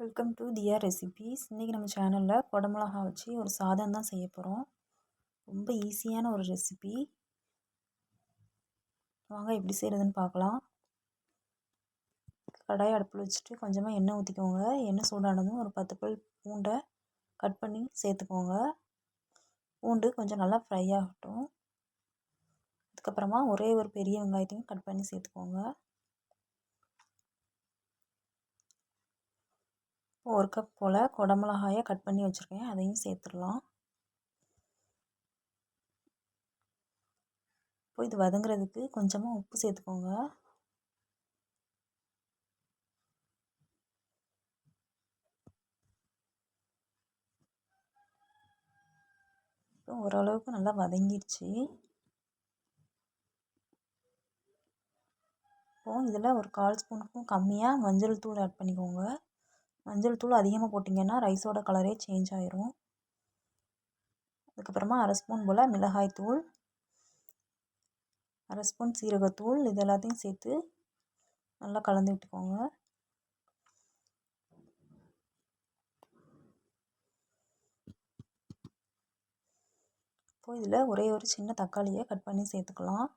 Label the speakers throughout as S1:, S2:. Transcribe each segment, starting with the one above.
S1: Welcome to Diya recipes இன்றைக்கி நம்ம சேனலில் குடமிளகா வச்சு ஒரு சாதம் தான் செய்ய போகிறோம் ரொம்ப ஈஸியான ஒரு ரெசிபி வாங்க எப்படி செய்கிறதுன்னு பார்க்கலாம். கடாய் அடுப்பில் வச்சுட்டு கொஞ்சமாக எண்ணெய் ஊற்றிக்கோங்க எண்ணெய் சூடானதும் ஒரு பத்து பல் பூண்டை கட் பண்ணி சேர்த்துக்கோங்க. பூண்டு கொஞ்சம் நல்லா ஃப்ரை ஆகட்டும். அதுக்கப்புறமா ஒரே ஒரு பெரிய வெங்காயத்தையும் கட் பண்ணி சேர்த்துக்கோங்க. ஒரு கப் போல் குடமிளகாயை கட் பண்ணி வச்சுருக்கேன். அதையும் சேர்த்துடலாம். இப்போ இது வதங்குறதுக்கு கொஞ்சமாக உப்பு சேர்த்துக்கோங்க. இப்போ ஓரளவுக்கு நல்லா வதங்கிடுச்சு இப்போது இதில் ஒரு கால் ஸ்பூனுக்கும் கம்மியாக மஞ்சள் தூள் ஆட் பண்ணிக்கோங்க. மஞ்சள் தூள் அதிகமாக போட்டிங்கன்னா ரைஸோட கலரே சேஞ்ச் ஆயிரும். அதுக்கப்புறமா அரை ஸ்பூன் போல் மிளகாய் தூள் அரை ஸ்பூன் சீரகத்தூள் இது எல்லாத்தையும் சேர்த்து நல்லா கலந்து விட்டுக்கோங்க. இப்போ இதில் ஒரே ஒரு சின்ன தக்காளியை கட் பண்ணி சேர்த்துக்கலாம்.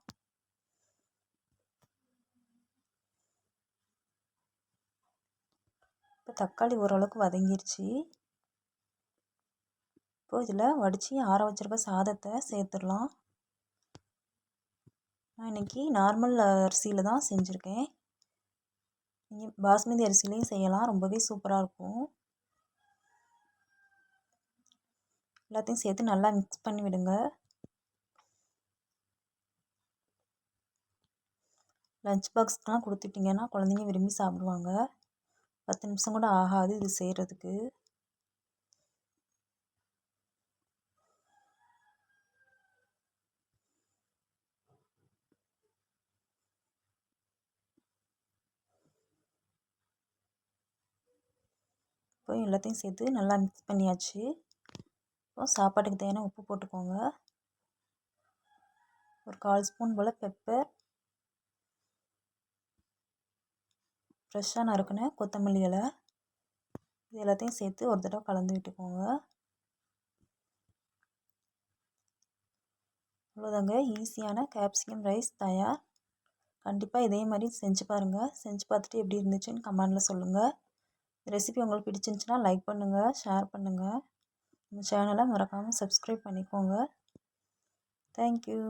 S1: இப்போ தக்காளி ஓரளவுக்கு வதங்கிருச்சு. இப்போ இதில் வடித்து ஆற வச்சுருக்க சாதத்தை சேர்த்துடலாம். நான் இன்றைக்கி நார்மல் அரிசியில் தான் செஞ்சுருக்கேன். நீங்கள் பாஸ்மதி அரிசிலையும் செய்யலாம். ரொம்பவே சூப்பராக இருக்கும். எல்லாத்தையும் சேர்த்து நல்லா மிக்ஸ் பண்ணி விடுங்க. லஞ்ச் பாக்ஸ்க்கெலாம் கொடுத்துட்டிங்கன்னா குழந்தைங்க விரும்பி சாப்பிடுவாங்க. பத்து நிமிஷம் கூட ஆகாது இது செய்கிறதுக்கு இப்போ எல்லாத்தையும் சேர்த்து நல்லா மிக்ஸ் பண்ணியாச்சு. இப்போ சாப்பாட்டுக்கு தேவையான உப்பு போட்டுக்கோங்க. ஒரு கால் ஸ்பூன் போல் பெப்பர் ஃப்ரெஷ்ஷாக நறுக்கின கொத்தமல்லி இலை. இது எல்லாத்தையும் சேர்த்து ஒரு தடவை கலந்து விட்டுக்கோங்க. அவ்வளோதாங்க. ஈஸியான கேப்சிகம் ரைஸ் தயார். கண்டிப்பாக இதே மாதிரி செஞ்சு பாருங்கள் செஞ்சு பார்த்துட்டு எப்படி இருந்துச்சுன்னு கமெண்டில் சொல்லுங்கள் ரெசிபி உங்களுக்கு பிடிச்சிருந்துச்சின்னா லைக் பண்ணுங்கள் ஷேர் பண்ணுங்கள் நம்ம சேனலை மறக்காமல் சப்ஸ்கிரைப் பண்ணிக்கோங்க. தேங்க்யூ